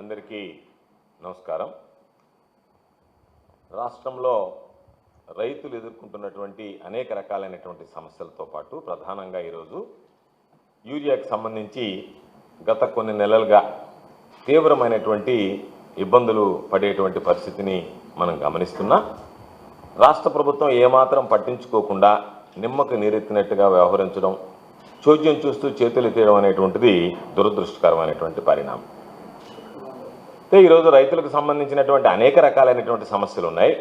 అందరికీ నమస్కారం. రాష్ట్రంలో రైతులు ఎదుర్కొంటున్నటువంటి అనేక రకాలైనటువంటి సమస్యలతో పాటు ప్రధానంగా ఈరోజు యూరియాకి సంబంధించి గత కొన్ని నెలలుగా తీవ్రమైనటువంటి ఇబ్బందులు పడేటువంటి పరిస్థితిని మనం గమనిస్తున్నా. రాష్ట్ర ప్రభుత్వం ఏమాత్రం పట్టించుకోకుండా నిమ్మకు నీరెత్తినట్టుగా వ్యవహరించడం చోద్యం చూస్తూ చేతులు తీయడం అనేటువంటిది దురదృష్టకరమైనటువంటి పరిణామం. అయితే ఈరోజు రైతులకు సంబంధించినటువంటి అనేక రకాలైనటువంటి సమస్యలు ఉన్నాయి.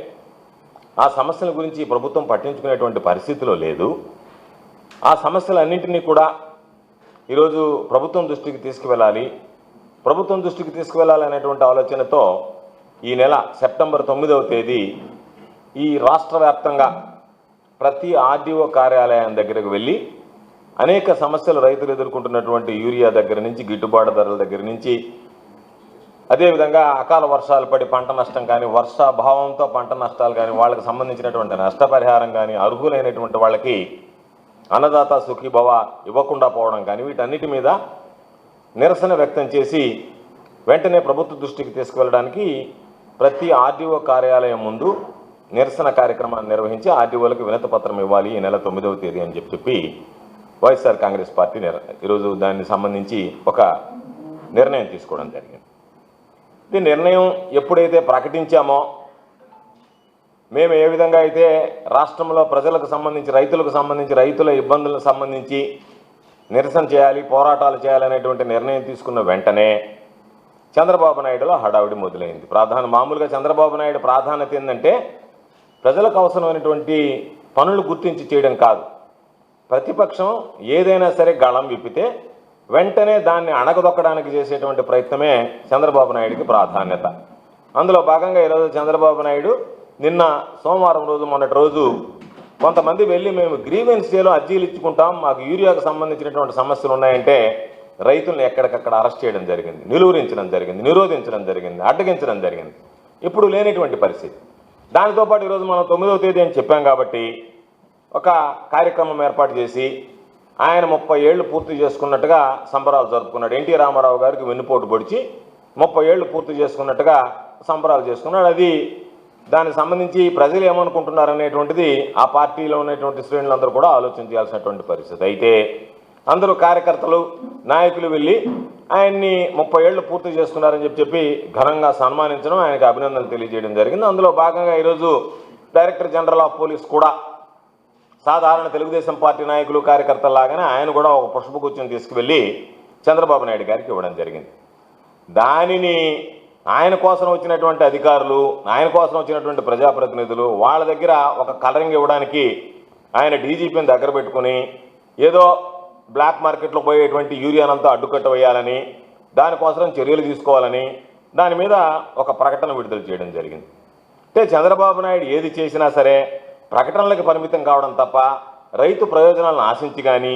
ఆ సమస్యల గురించి ప్రభుత్వం పట్టించుకునేటువంటి పరిస్థితిలో లేదు. ఆ సమస్యలన్నింటినీ కూడా ఈరోజు ప్రభుత్వం దృష్టికి తీసుకువెళ్ళాలి. ప్రభుత్వం దృష్టికి తీసుకువెళ్ళాలనేటువంటి ఆలోచనతో ఈ నెల సెప్టెంబర్ తొమ్మిదవ తేదీ ఈ రాష్ట్ర వ్యాప్తంగా ప్రతి ఆర్డీఓ కార్యాలయం దగ్గరకు వెళ్ళి అనేక సమస్యలు రైతులు ఎదుర్కొంటున్నటువంటి యూరియా దగ్గర నుంచి గిట్టుబాటు ధరల దగ్గర నుంచి అదేవిధంగా అకాల వర్షాలు పడి పంట నష్టం కానీ వర్షాభావంతో పంట నష్టాలు కానీ వాళ్ళకి సంబంధించినటువంటి నష్టపరిహారం కానీ అర్హులైనటువంటి వాళ్ళకి అన్నదాత సుఖీభవ ఇవ్వకుండా పోవడం కానీ వీటన్నిటి మీద నిరసన వ్యక్తం చేసి వెంటనే ప్రభుత్వ దృష్టికి తీసుకువెళ్ళడానికి ప్రతి ఆర్డీఓ కార్యాలయం ముందు నిరసన కార్యక్రమాన్ని నిర్వహించి ఆర్డీఓలకు వినతి పత్రం ఇవ్వాలి ఈ నెల తొమ్మిదవ తేదీ అని చెప్పి చెప్పి వైఎస్ఆర్ కాంగ్రెస్ పార్టీ ఈరోజు దానికి సంబంధించి ఒక నిర్ణయం తీసుకోవడం జరిగింది. ఈ నిర్ణయం ఎప్పుడైతే ప్రకటించామో మేము ఏ విధంగా అయితే రాష్ట్రంలో ప్రజలకు సంబంధించి రైతులకు సంబంధించి రైతుల ఇబ్బందులకు సంబంధించి నిరసన చేయాలి పోరాటాలు చేయాలనేటువంటి నిర్ణయం తీసుకున్న వెంటనే చంద్రబాబు నాయుడులో హడావిడి మొదలైంది. ప్రాధాన్య మామూలుగా చంద్రబాబు నాయుడు ప్రాధాన్యత ఏంటంటే ప్రజలకు అవసరమైనటువంటి పనులు గుర్తించి చేయడం కాదు. ప్రతిపక్షం ఏదైనా సరే గళం విప్పితే వెంటనే దాన్ని అణగదొక్కడానికి చేసేటువంటి ప్రయత్నమే చంద్రబాబు నాయుడికి ప్రాధాన్యత. అందులో భాగంగా ఈరోజు చంద్రబాబు నాయుడు నిన్న సోమవారం రోజు మొన్నటి రోజు కొంతమంది వెళ్ళి మేము గ్రీవెన్స్ డేలో అర్జీలు ఇచ్చుకుంటాం మాకు యూరియాకు సంబంధించినటువంటి సమస్యలు ఉన్నాయంటే రైతుల్ని ఎక్కడికక్కడ అరెస్ట్ చేయడం జరిగింది నిలువరించడం జరిగింది నిరోధించడం జరిగింది అడ్డగించడం జరిగింది. ఇప్పుడు లేనిటువంటి పరిస్థితి. దానితో పాటు ఈరోజు మనం తొమ్మిదవ తేదీ అని చెప్పాం కాబట్టి ఒక కార్యక్రమం ఏర్పాటు చేసి ఆయన ముప్పై ఏళ్ళు పూర్తి చేసుకున్నట్టుగా సంబరాలు జరుపుకున్నాడు. ఎన్టీ రామారావు గారికి వెన్నుపోటు పొడిచి ముప్పై ఏళ్ళు పూర్తి చేసుకున్నట్టుగా సంబరాలు చేసుకున్నాడు. అది దానికి సంబంధించి ప్రజలు ఏమనుకుంటున్నారు అనేటువంటిది ఆ పార్టీలో ఉన్నటువంటి శ్రేణులందరూ కూడా ఆలోచన చేయాల్సినటువంటి పరిస్థితి. అయితే అందరూ కార్యకర్తలు నాయకులు వెళ్ళి ఆయన్ని ముప్పై ఏళ్ళు పూర్తి చేసుకున్నారని చెప్పి చెప్పి ఘనంగా సన్మానించడం ఆయనకు అభినందనలు తెలియజేయడం జరిగింది. అందులో భాగంగా ఈరోజు డైరెక్టర్ జనరల్ ఆఫ్ పోలీస్ కూడా సాధారణ తెలుగుదేశం పార్టీ నాయకులు కార్యకర్తలాగానే ఆయన కూడా ఒక పుష్పగుచ్చం తీసుకువెళ్ళి చంద్రబాబు నాయుడు గారికి ఇవ్వడం జరిగింది. దానిని ఆయన కోసం వచ్చినటువంటి అధికారులు ఆయన కోసం వచ్చినటువంటి ప్రజాప్రతినిధులు వాళ్ళ దగ్గర ఒక కలరింగ్ ఇవ్వడానికి ఆయన డీజీపీని దగ్గర పెట్టుకుని ఏదో బ్లాక్ మార్కెట్లో పోయేటువంటి యూరియానంతా అడ్డుకట్ట వేయాలని దానికోసం చర్యలు తీసుకోవాలని దాని మీద ఒక ప్రకటన విడుదల చేయడం జరిగింది. అంటే చంద్రబాబు నాయుడు ఏది చేసినా సరే ప్రకటనలకు పరిమితం కావడం తప్ప రైతు ప్రయోజనాలను ఆశించి కానీ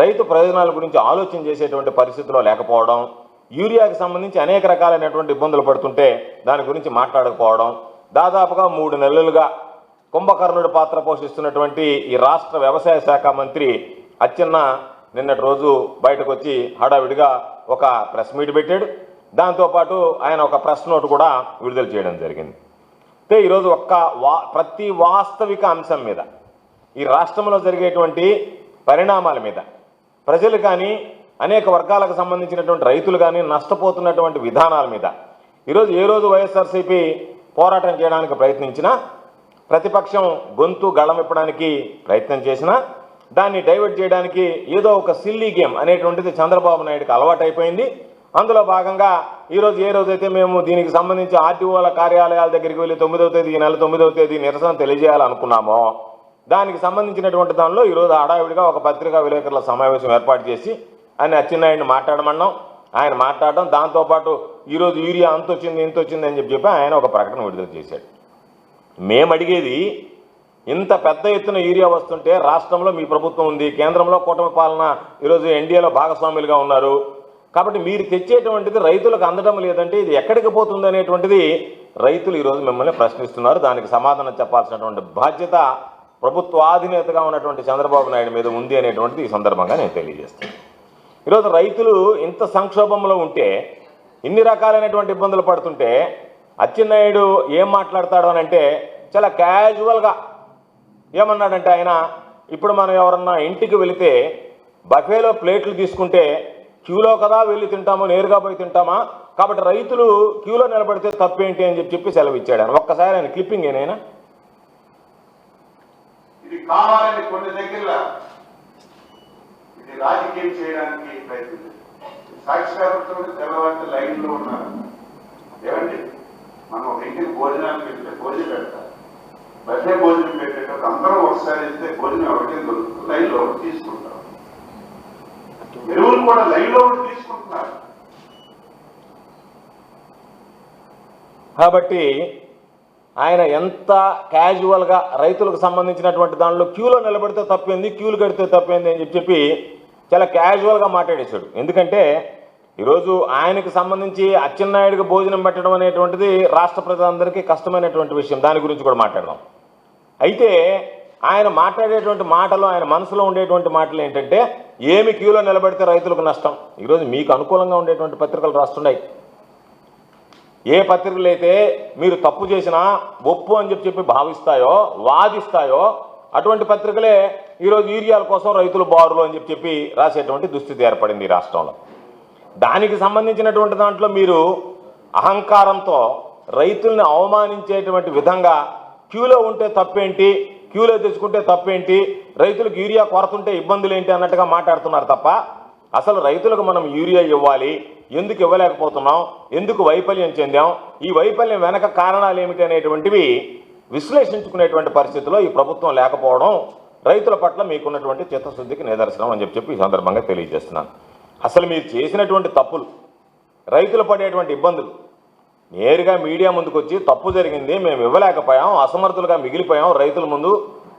రైతు ప్రయోజనాల గురించి ఆలోచన చేసేటువంటి పరిస్థితిలో లేకపోవడం యూరియాకి సంబంధించి అనేక రకాలైనటువంటి ఇబ్బందులు పడుతుంటే దాని గురించి మాట్లాడకపోవడం దాదాపుగా మూడు నెలలుగా కుంభకర్ణుడి పాత్ర పోషిస్తున్నటువంటి ఈ రాష్ట్ర వ్యవసాయ శాఖ మంత్రి అచ్చెన్న నిన్నటి రోజు బయటకు వచ్చి హడావిడిగా ఒక ప్రెస్ మీట్ పెట్టాడు. దాంతోపాటు ఆయన ఒక ప్రెస్ నోట్ కూడా విడుదల చేయడం జరిగింది. అయితే ఈరోజు ఒక్క వా ప్రతి వాస్తవిక అంశం మీద ఈ రాష్ట్రంలో జరిగేటువంటి పరిణామాల మీద ప్రజలు కానీ అనేక వర్గాలకు సంబంధించినటువంటి రైతులు కానీ నష్టపోతున్నటువంటి విధానాల మీద ఈరోజు ఏ రోజు వైఎస్ఆర్సీపీ పోరాటం చేయడానికి ప్రయత్నించినా ప్రతిపక్షం గొంతు గళమిప్పడానికి ప్రయత్నం చేసినా దాన్ని డైవర్ట్ చేయడానికి ఏదో ఒక సిల్లీ గేమ్ అనేటువంటిది చంద్రబాబు నాయుడుకి అలవాటైపోయింది. అందులో భాగంగా ఈరోజు ఏ రోజైతే మేము దీనికి సంబంధించి ఆర్టీఓల కార్యాలయాల దగ్గరికి వెళ్ళి తొమ్మిదవ తేదీ ఈ నెల తొమ్మిదవ తేదీ నిరసన తెలియజేయాలనుకున్నామో దానికి సంబంధించినటువంటి దానిలో ఈరోజు హడావిడిగా ఒక పత్రికా విలేకరుల సమావేశం ఏర్పాటు చేసి ఆయన అచ్చెన్నాయుడిని మాట్లాడమన్నాం. ఆయన మాట్లాడడం దాంతోపాటు ఈరోజు యూరియా అంత వచ్చింది ఇంత వచ్చింది అని చెప్పి చెప్పి ఆయన ఒక ప్రకటన విడుదల చేశాడు. మేము అడిగేది ఇంత పెద్ద ఎత్తున యూరియా వస్తుంటే రాష్ట్రంలో మీ ప్రభుత్వం ఉంది కేంద్రంలో కూటమి పాలన ఈరోజు ఎన్డీఏలో భాగస్వాములుగా ఉన్నారు. కాబట్టి మీరు తెచ్చేటువంటిది రైతులకు అందడం లేదంటే ఇది ఎక్కడికి పోతుంది అనేటువంటిది రైతులు ఈరోజు మిమ్మల్ని ప్రశ్నిస్తున్నారు. దానికి సమాధానం చెప్పాల్సినటువంటి బాధ్యత ప్రభుత్వ అధినేతగా ఉన్నటువంటి చంద్రబాబు నాయుడు మీద ఉంది అనేటువంటిది ఈ సందర్భంగా నేను తెలియజేస్తాను ఈరోజు రైతులు ఇంత సంక్షోభంలో ఉంటే ఇన్ని రకాలైనటువంటి ఇబ్బందులు పడుతుంటే అచ్చెన్నాయుడు ఏం మాట్లాడతాడు అని అంటే చాలా క్యాజువల్గా ఏమన్నాడంటే ఆయన ఇప్పుడు మనం ఎవరన్నా ఇంటికి వెళితే బఫేలో ప్లేట్లు తీసుకుంటే క్యూలో కదా వెళ్ళి తింటాము నేరుగా పోయి తింటామా? కాబట్టి రైతులు క్యూలో నిలబడితే తప్పేంటి అని చెప్పి చెప్పి సెలవు ఇచ్చాడు ఆయన ఒక్కసారి ఆయన క్లిప్పింగ్ ఏనైనా? ఇది కావాలని కొన్ని దగ్గర ఇది రాజకీయం చేయడానికి ప్రయత్నం సాక్షికారంతో తెల్లవారితే లైన్ ఉన్నారు. ఏమండి? మనం ఒక ఇంటికి భోజనాలు పెడితే భోజనం పెడతారు బఫే భోజనం పెట్టేటప్పుడు అందరూ ఒకసారి వెళ్తే భోజనం ఒకటి దొరుకుతుంది. లైన్లో ఒకటి తీసుకుంటాం. కూడా లైన్లో తీసుకుంటున్నారు. కాబట్టి ఆయన ఎంత క్యాజువల్గా రైతులకు సంబంధించినటువంటి దానిలో క్యూలో నిలబడితే తప్పింది క్యూలు కడితే తప్పింది అని చెప్పి చెప్పి చాలా క్యాజువల్గా మాట్లాడేశాడు. ఎందుకంటే ఈరోజు ఆయనకు సంబంధించి అచ్చెన్నాయుడికి భోజనం పెట్టడం అనేటువంటిది రాష్ట్ర ప్రజలందరికీ కష్టమైనటువంటి విషయం. దాని గురించి కూడా మాట్లాడదాం. అయితే ఆయన మాట్లాడేటువంటి మాటలు ఆయన మనసులో ఉండేటువంటి మాటలు ఏంటంటే ఏమి క్యూలో నిలబడితే రైతులకు నష్టం? ఈరోజు మీకు అనుకూలంగా ఉండేటువంటి పత్రికలు రాస్తున్నాయి ఏ పత్రికలు అయితే మీరు తప్పు చేసినా ఒప్పు అని చెప్పి చెప్పి భావిస్తాయో వాదిస్తాయో అటువంటి పత్రికలే ఈరోజు యూరియాల కోసం రైతులు బారులు అని చెప్పి చెప్పి రాసేటువంటి దుస్థితి ఏర్పడింది ఈ రాష్ట్రంలో. దానికి సంబంధించినటువంటి దాంట్లో మీరు అహంకారంతో రైతుల్ని అవమానించేటువంటి విధంగా క్యూలో ఉంటే తప్పేంటి? క్యూలో తెచ్చుకుంటే తప్పేంటి? రైతులకు యూరియా కొరతుంటే ఇబ్బందులు ఏంటి అన్నట్టుగా మాట్లాడుతున్నారు తప్ప అసలు రైతులకు మనం యూరియా ఇవ్వాలి ఎందుకు ఇవ్వలేకపోతున్నాం ఎందుకు వైఫల్యం చెందాం ఈ వైఫల్యం వెనక కారణాలు ఏమిటి అనేటువంటివి విశ్లేషించుకునేటువంటి పరిస్థితిలో ఈ ప్రభుత్వం లేకపోవడం రైతుల పట్ల మీకున్నటువంటి చిత్తశుద్ధికి నిదర్శనం అని చెప్పి చెప్పి ఈ సందర్భంగా తెలియజేస్తున్నాను. అసలు మీరు చేసినటువంటి తప్పులు రైతులు పడేటువంటి ఇబ్బందులు నేరుగా మీడియా ముందుకు వచ్చి తప్పు జరిగింది మేము ఇవ్వలేకపోయాం అసమర్థులుగా మిగిలిపోయాం రైతుల ముందు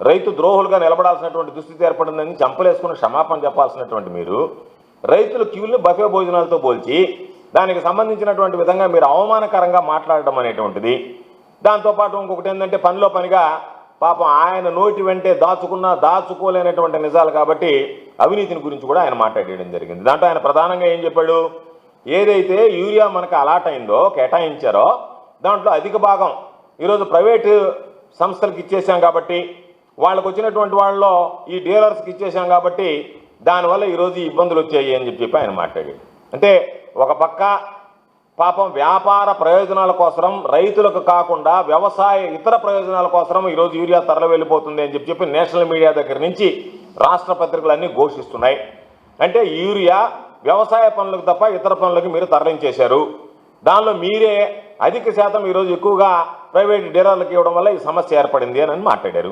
రైతు ద్రోహులుగా నిలబడాల్సినటువంటి దుస్థితి ఏర్పడిందని చంపలేసుకుని క్షమాపణ చెప్పాల్సినటువంటి మీరు రైతుల క్యూల్ని బఫే భోజనాలతో పోల్చి దానికి సంబంధించినటువంటి విధంగా మీరు అవమానకరంగా మాట్లాడడం అనేటువంటిది. దాంతోపాటు ఇంకొకటి ఏంటంటే పనిలో పనిగా పాపం ఆయన నోటి వెంటే దాచుకున్నా దాచుకోలేనటువంటి నిజాలు కాబట్టి అవినీతిని గురించి కూడా ఆయన మాట్లాడేయడం జరిగింది. దాంట్లో ఆయన ప్రధానంగా ఏం చెప్పాడు? ఏదైతే యూరియా మనకు అలాట్ అయిందో కేటాయించారో దాంట్లో అధిక భాగం ఈరోజు ప్రైవేటు సంస్థలకు ఇచ్చేసాం కాబట్టి వాళ్ళకు వచ్చినటువంటి వాళ్ళలో ఈ డీలర్స్కి ఇచ్చేసాం కాబట్టి దానివల్ల ఈరోజు ఇబ్బందులు వచ్చాయి అని చెప్పి చెప్పి ఆయన మాట్లాడాడు. అంటే ఒక పక్క పాపం వ్యాపార ప్రయోజనాల కోసం రైతులకు కాకుండా వ్యవసాయ ఇతర ప్రయోజనాల కోసం ఈరోజు యూరియా తరలి వెళ్ళిపోతుంది అని చెప్పి చెప్పి నేషనల్ మీడియా దగ్గర నుంచి రాష్ట్ర పత్రికలన్నీ ఘోషిస్తున్నాయి. అంటే యూరియా వ్యవసాయ పనులకు తప్ప ఇతర పనులకు మీరు తరలించేశారు. దానిలో మీరే అధిక శాతం ఈరోజు ఎక్కువగా ప్రైవేట్ డీలర్లకు ఇవ్వడం వల్ల ఈ సమస్య ఏర్పడింది అని మాట్లాడారు.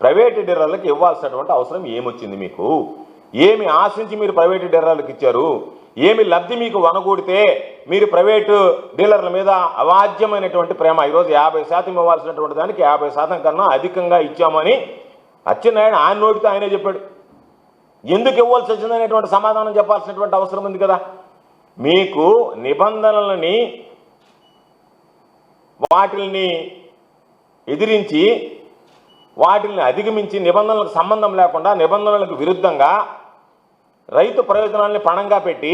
ప్రైవేట్ డీలర్లకు ఇవ్వాల్సినటువంటి అవసరం ఏమొచ్చింది మీకు? ఏమి ఆశించి మీరు ప్రైవేట్ డీలర్లకు ఇచ్చారు? ఏమి లబ్ధి మీకు వనగూడితే మీరు ప్రైవేటు డీలర్ల మీద అవాజ్యమైనటువంటి ప్రేమ ఈరోజు యాభై శాతం ఇవ్వాల్సినటువంటి దానికి యాభై శాతం కన్నా అధికంగా ఇచ్చామని అచ్చెన్నాయుడు ఆయన నోటితో ఆయనే చెప్పాడు. ఎందుకు ఇవ్వాల్సి వచ్చిందనేటువంటి సమాధానం చెప్పాల్సినటువంటి అవసరం ఉంది కదా? మీకు నిబంధనలని వాటిల్ని ఎదిరించి వాటిల్ని అధిగమించి నిబంధనలకు సంబంధం లేకుండా నిబంధనలకు విరుద్ధంగా రైతు ప్రయోజనాల్ని పణంగా పెట్టి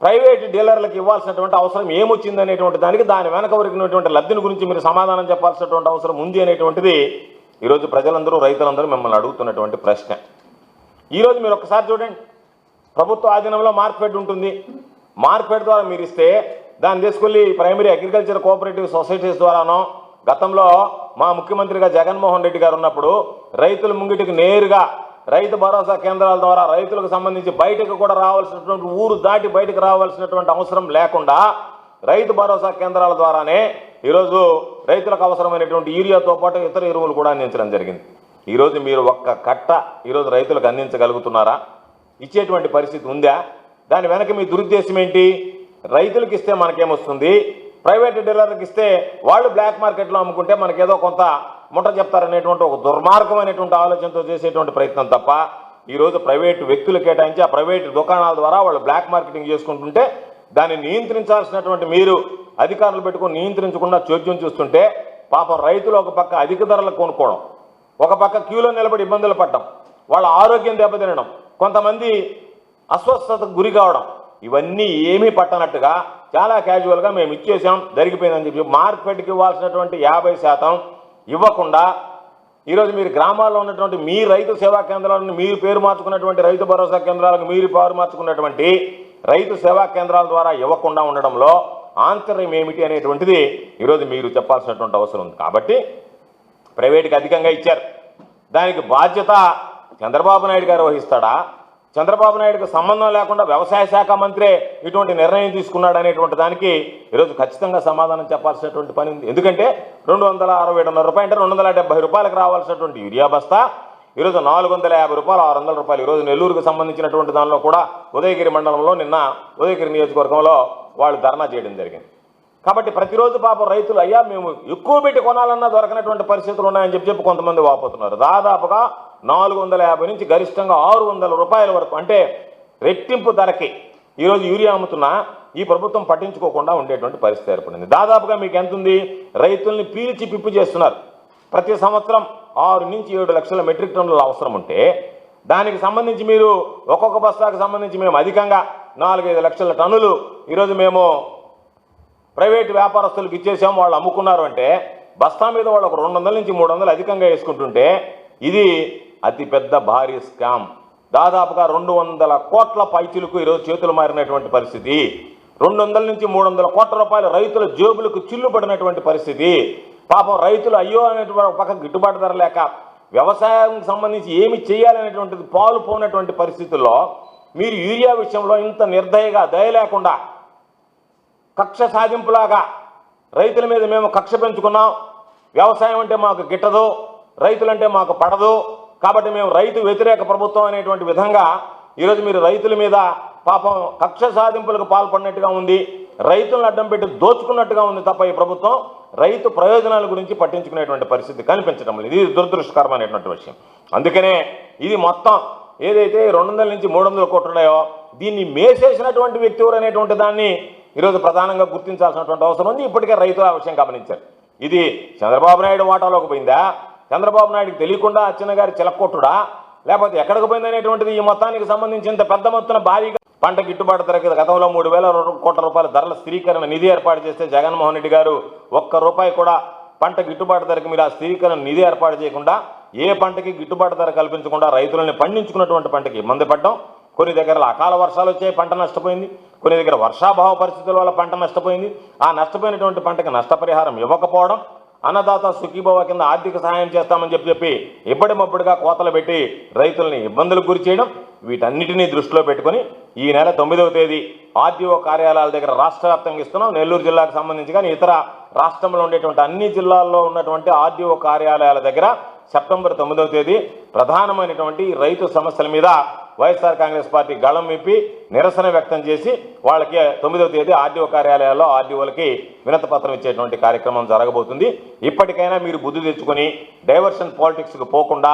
ప్రైవేట్ డీలర్లకు ఇవ్వాల్సినటువంటి అవసరం ఏమొచ్చిందనేటువంటి దానికి దాని వెనక ఉరికినటువంటి లబ్ధిని గురించి మీరు సమాధానం చెప్పాల్సినటువంటి అవసరం ఉంది అనేటువంటిది ఈరోజు ప్రజలందరూ రైతులందరూ మిమ్మల్ని అడుగుతున్నటువంటి ప్రశ్న. ఈరోజు మీరు ఒకసారి చూడండి. ప్రభుత్వ ఆధీనంలో మార్క్ఫెడ్ ఉంటుంది. మార్క్ఫెడ్ ద్వారా మీరు ఇస్తే దాన్ని తీసుకెళ్ళి ప్రైమరీ అగ్రికల్చర్ కోఆపరేటివ్ సొసైటీస్ ద్వారానో గతంలో మా ముఖ్యమంత్రిగా జగన్మోహన్ రెడ్డి గారు ఉన్నప్పుడు రైతుల ముంగిటికి నేరుగా రైతు భరోసా కేంద్రాల ద్వారా రైతులకు సంబంధించి బయటకు కూడా రావాల్సినటువంటి ఊరు దాటి బయటకు రావాల్సినటువంటి అవసరం లేకుండా రైతు భరోసా కేంద్రాల ద్వారానే ఈరోజు రైతులకు అవసరమైనటువంటి యూరియాతో పాటు ఇతర ఎరువులు కూడా అందించడం జరిగింది. ఈరోజు మీరు ఒక్క కట్ట ఈరోజు రైతులకు అందించగలుగుతున్నారా? ఇచ్చేటువంటి పరిస్థితి ఉందా? దాని వెనక మీ దురుద్దేశం ఏంటి? రైతులకు ఇస్తే మనకేమొస్తుంది? ప్రైవేట్ డీలర్లకు ఇస్తే వాళ్ళు బ్లాక్ మార్కెట్లో అమ్ముకుంటే మనకేదో కొంత ముఠ చెప్తారనేటువంటి ఒక దుర్మార్గమైనటువంటి ఆలోచనతో చేసేటువంటి ప్రయత్నం తప్ప ఈరోజు ప్రైవేటు వ్యక్తులు కేటాయించి ఆ ప్రైవేటు దుకాణాల ద్వారా వాళ్ళు బ్లాక్ మార్కెటింగ్ చేసుకుంటుంటే దాన్ని నియంత్రించాల్సినటువంటి మీరు అధికారులు పెట్టుకుని నియంత్రించకుండా చోద్యం చూస్తుంటే పాపం రైతులు ఒక పక్క అధిక ధరలకు కొనుక్కోవడం ఒక పక్క క్యూలో నిలబడి ఇబ్బందులు పడ్డం వాళ్ళ ఆరోగ్యం దెబ్బతినడం కొంతమంది అస్వస్థతకు గురి కావడం ఇవన్నీ ఏమీ పట్టనట్టుగా చాలా క్యాజువల్గా మేము ఇచ్చేసాం జరిగిపోయిందని చెప్పి మార్కెట్కి ఇవ్వాల్సినటువంటి యాభై శాతం ఇవ్వకుండా ఈరోజు మీరు గ్రామాల్లో ఉన్నటువంటి మీ రైతు సేవా కేంద్రాలను మీరు పేరు మార్చుకున్నటువంటి రైతు భరోసా కేంద్రాలకు మీరు పేరు మార్చుకున్నటువంటి రైతు సేవా కేంద్రాల ద్వారా ఇవ్వకుండా ఉండడంలో ఆంతర్యం ఏమిటి అనేటువంటిది ఈరోజు మీరు చెప్పాల్సినటువంటి అవసరం ఉంది. కాబట్టి ప్రైవేట్కి అధికంగా ఇచ్చారు. దానికి బాధ్యత చంద్రబాబు నాయుడు గారు వహిస్తాడా? చంద్రబాబు నాయుడుకి సంబంధం లేకుండా వ్యవసాయ శాఖ మంత్రే ఇటువంటి నిర్ణయం తీసుకున్నాడు అనేటువంటి దానికి ఈరోజు ఖచ్చితంగా సమాధానం చెప్పాల్సినటువంటి పని ఉంది. ఎందుకంటే రెండు వందల అరవై ఏడున్నర రూపాయలు అంటే రెండు వందల డెబ్బై రూపాయలకు రావాల్సినటువంటి యూరియా బస్తా ఈరోజు నాలుగు వందల యాభై రూపాయలు ఆరు వందల రూపాయలు ఈరోజు నెల్లూరుకు సంబంధించినటువంటి దానిలో కూడా ఉదయగిరి మండలంలో నిన్న ఉదయగిరి నియోజకవర్గంలో వాళ్ళు ధర్నా చేయడం జరిగింది. కాబట్టి ప్రతిరోజు పాపం రైతులు అయ్యా మేము ఎక్కువ పెట్టి కొనాలన్నా దొరకనటువంటి పరిస్థితులు ఉన్నాయని చెప్పి చెప్పి కొంతమంది వాపోతున్నారు. దాదాపుగా నాలుగు వందల యాభై నుంచి గరిష్టంగా ఆరు వందల రూపాయల వరకు అంటే రెట్టింపు ధరకి ఈరోజు యూరియా అమ్ముతున్నా ఈ ప్రభుత్వం పట్టించుకోకుండా ఉండేటువంటి పరిస్థితి ఏర్పడింది. దాదాపుగా మీకు ఎంత ఉంది? రైతుల్ని పీల్చి పిప్పు చేస్తున్నారు. ప్రతి సంవత్సరం ఆరు నుంచి ఏడు లక్షల మెట్రిక్ టన్నుల అవసరం ఉంటే దానికి సంబంధించి మీరు ఒక్కొక్క బస్తాకు సంబంధించి మేము అధికంగా నాలుగైదు లక్షల టన్నులు ఈరోజు మేము ప్రైవేట్ వ్యాపారస్తులకు ఇచ్చేసాం వాళ్ళు అమ్ముకున్నారు అంటే బస్తా మీద వాళ్ళు ఒక రెండు వందల నుంచి మూడు వందలు అధికంగా వేసుకుంటుంటే ఇది అతిపెద్ద భారీ స్కామ్. దాదాపుగా రెండు వందల కోట్ల పైచులకు ఈరోజు చేతులు మారినటువంటి పరిస్థితి. రెండు వందల నుంచి మూడు వందల కోట్ల రూపాయలు రైతుల జేబులకు చిల్లు పడినటువంటి పరిస్థితి. పాపం రైతులు అయ్యో అనేటువంటి ఒక పక్క గిట్టుబాటు ధర లేక వ్యవసాయం సంబంధించి ఏమి చేయాలనేటువంటిది పాలు పోనటువంటి పరిస్థితుల్లో మీరు యూరియా విషయంలో ఇంత నిర్దయగా దయ లేకుండా కక్ష సాధింపులాగా రైతుల మీద మేము కక్ష పెంచుకున్నాం. వ్యవసాయం అంటే మాకు గిట్టదు రైతులంటే మాకు పడదు. కాబట్టి మేము రైతు వ్యతిరేక ప్రభుత్వం అనేటువంటి విధంగా ఈరోజు మీరు రైతుల మీద పాపం కక్ష సాధింపులకు పాల్పడినట్టుగా ఉంది. రైతులను అడ్డం పెట్టి దోచుకున్నట్టుగా ఉంది తప్ప ఈ ప్రభుత్వం రైతు ప్రయోజనాల గురించి పట్టించుకునేటువంటి పరిస్థితి కనిపించడం లేదు. ఇది దురదృష్టకరమైనటువంటి విషయం. అందుకనే ఇది మొత్తం ఏదైతే రెండు వందల నుంచి మూడు వందల కోట్లు దీన్ని మేసేసినటువంటి వ్యక్తి అనేటువంటి దాన్ని ఈరోజు ప్రధానంగా గుర్తించాల్సినటువంటి అవసరం ఉంది. ఇప్పటికే రైతులు ఆ విషయం గమనించారు. ఇది చంద్రబాబు నాయుడు వాటాలోకి పోయిందా? చంద్రబాబు నాయుడుకి తెలియకుండా అచ్చిన గారి చిలక్కొట్టుడా? లేకపోతే ఎక్కడికి పోయిందనేటువంటిది ఈ మొత్తానికి సంబంధించి ఇంత పెద్ద మొత్తం భారీగా పంట గిట్టుబాటు ధర గతంలో మూడు వేల కోట్ల రూపాయల ధరల స్థిరీకరణ నిధి ఏర్పాటు చేస్తే జగన్మోహన్ రెడ్డి గారు ఒక్క రూపాయి కూడా పంట గిట్టుబాటు ధరకు మీరు ఆ స్థిరీకరణ నిధి ఏర్పాటు చేయకుండా ఏ పంటకి గిట్టుబాటు ధర కల్పించకుండా రైతులని పండించుకున్నటువంటి పంటకి ఇబ్బంది పడ్డం. కొన్ని దగ్గర అకాల వర్షాలు వచ్చాయి పంట నష్టపోయింది. కొన్ని దగ్గర వర్షాభావ పరిస్థితుల వల్ల పంట నష్టపోయింది. ఆ నష్టపోయినటువంటి పంటకి నష్టపరిహారం ఇవ్వకపోవడం అన్నదాత సుఖీభవ కింద ఆర్థిక సహాయం చేస్తామని చెప్పి చెప్పి ఇప్పటిమప్పుడుగా కోతలు పెట్టి రైతుల్ని ఇబ్బందులకు గురి చేయడం వీటన్నిటినీ దృష్టిలో పెట్టుకొని ఈ నెల తొమ్మిదవ తేదీ ఆర్డీఓ కార్యాలయాల దగ్గర రాష్ట్ర వ్యాప్తంగా ఇస్తున్నాం. నెల్లూరు జిల్లాకు సంబంధించి కానీ ఇతర రాష్ట్రంలో ఉండేటువంటి అన్ని జిల్లాల్లో ఉన్నటువంటి ఆర్డీఓ కార్యాలయాల దగ్గర సెప్టెంబర్ తొమ్మిదవ తేదీ ప్రధానమైనటువంటి రైతు సమస్యల మీద వైఎస్ఆర్ కాంగ్రెస్ పార్టీ గళం విప్పి నిరసన వ్యక్తం చేసి వాళ్ళకి తొమ్మిదవ తేదీ ఆర్డీఓ కార్యాలయాల్లో ఆర్డీఓలకి వినతపత్రం ఇచ్చేటువంటి కార్యక్రమం జరగబోతుంది. ఇప్పటికైనా మీరు బుద్ధి తెచ్చుకొని డైవర్షన్ పాలిటిక్స్కి పోకుండా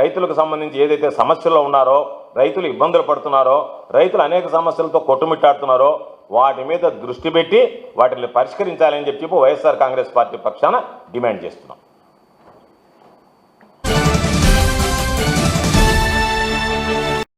రైతులకు సంబంధించి ఏదైతే సమస్యల్లో ఉన్నారో రైతులు ఇబ్బందులు పడుతున్నారో రైతులు అనేక సమస్యలతో కొట్టుమిట్టాడుతున్నారో వాటి మీద దృష్టి పెట్టి వాటిని పరిష్కరించాలని చెప్పి వైఎస్ఆర్ కాంగ్రెస్ పార్టీ పక్షాన డిమాండ్ చేస్తున్నాం.